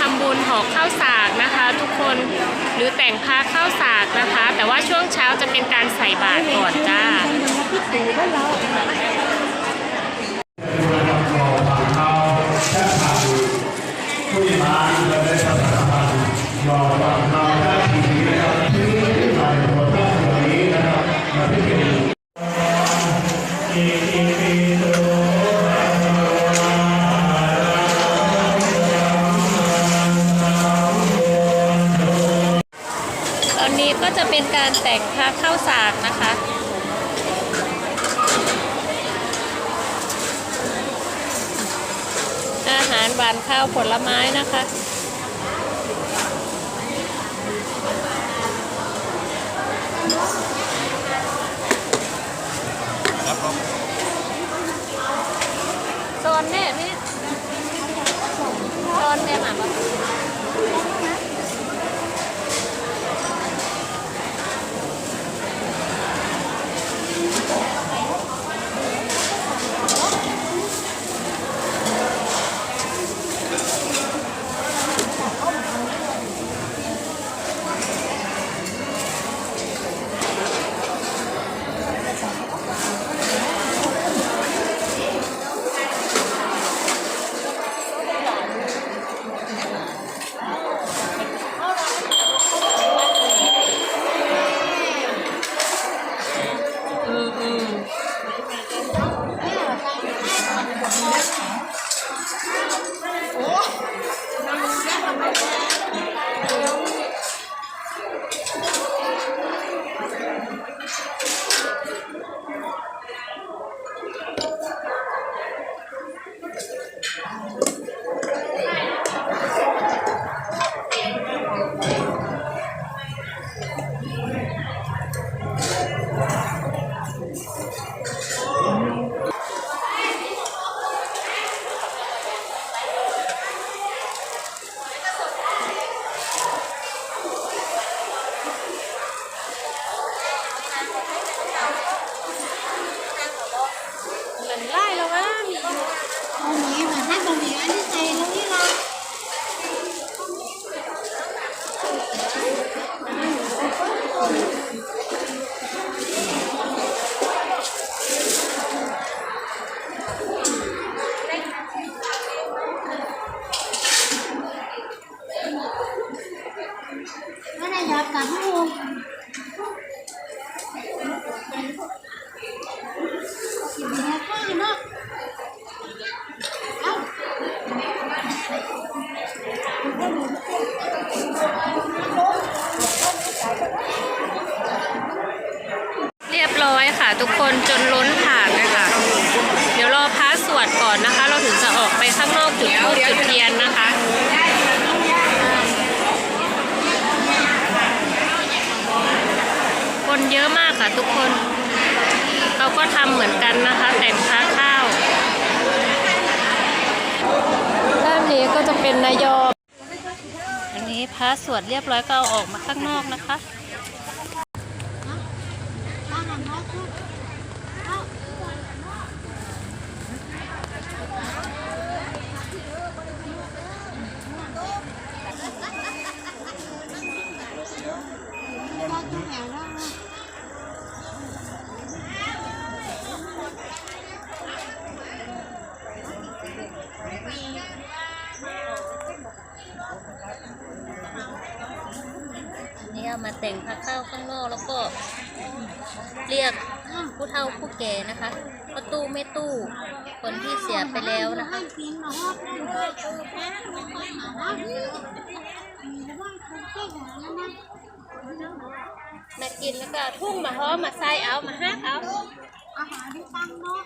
ทำบุญห่อข้าวสากนะคะ ทุกคนหรือแต่งผ้าข้าวสากนะคะ แต่ว่าช่วงเช้าจะเป็นการใส่บาตรก่อนจ้า ตอนนี้ก็จะเป็นการแต่งพระเข้าวสากนะคะ อาหารหวานข้าวผลไม้นะคะ จุดธูปจุดเทียนนะคะคนเยอะมากค่ะทุกคนเราก็ทำเหมือนกันนะคะ แต่งพระข้าวด้านนี้ก็จะเป็นนายอมอันนี้พระสวดเรียบร้อยก็เอาออกมาข้างนอกนะคะ อาหารน้อยชุดเอ้า นี่เอามา แต่งผ้าข้าวข้างนอกแล้วก็เรียกผู้เฒ่าผู้แก่นะคะประตู้ไม่ตู้คนที่เสียไปแล้วนะคะกินมาฮอบได้เลยเออแพ้ไม่ค่อยหาว่ามีแต่ว่าคุณเก่งนะนะมากินแล้วก็ทุ่งมาฮ้อมมาใส่เอามาฮักเอาอาหารที่ตั้งเนาะ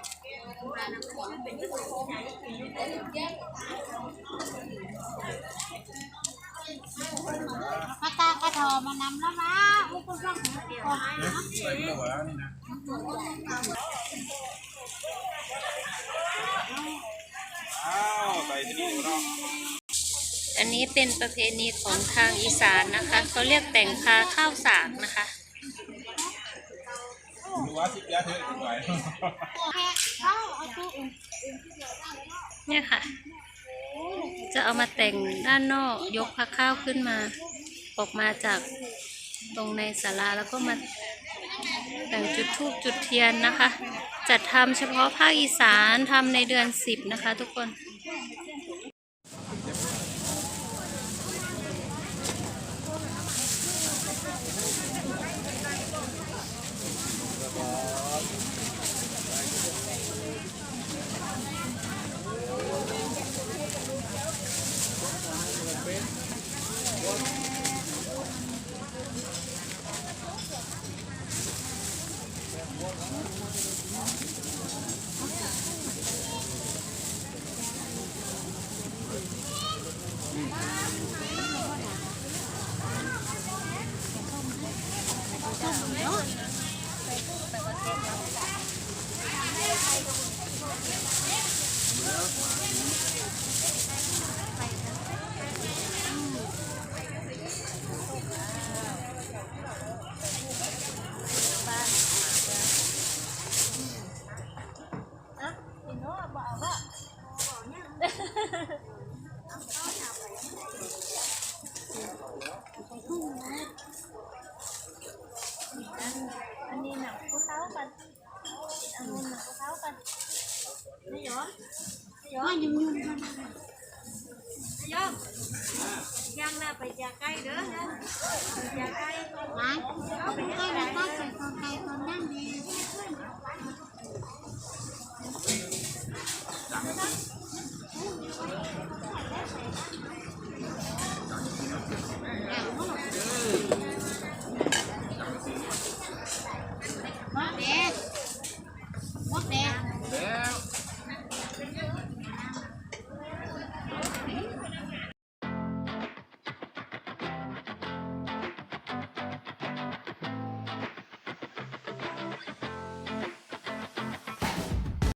กระตากระทอมานำแล้วนะอุปสรรคของเรานะอันนี้เป็นประเพณีของทางอีสานนะคะเขาเรียกแต่งพาข้าวสากนะคะว่าสิบยาเธอถึงไหวแค่เข้าเอาตู้เนี่ยค่ะ จะเอามาแต่งด้านนอกยกพระข้าวขึ้นมา ออกมาจากตรงในศาลาแล้วก็มาแต่งจุดธูปจุดเทียนนะคะ จัดทำเฉพาะภาคอีสานทำในเดือนสิบนะคะทุกคน อั อยาไก่เด้อนะอย่ยาไกล้นะใกล้แล้วยาไก่ยาไก่ตอนนั่งดี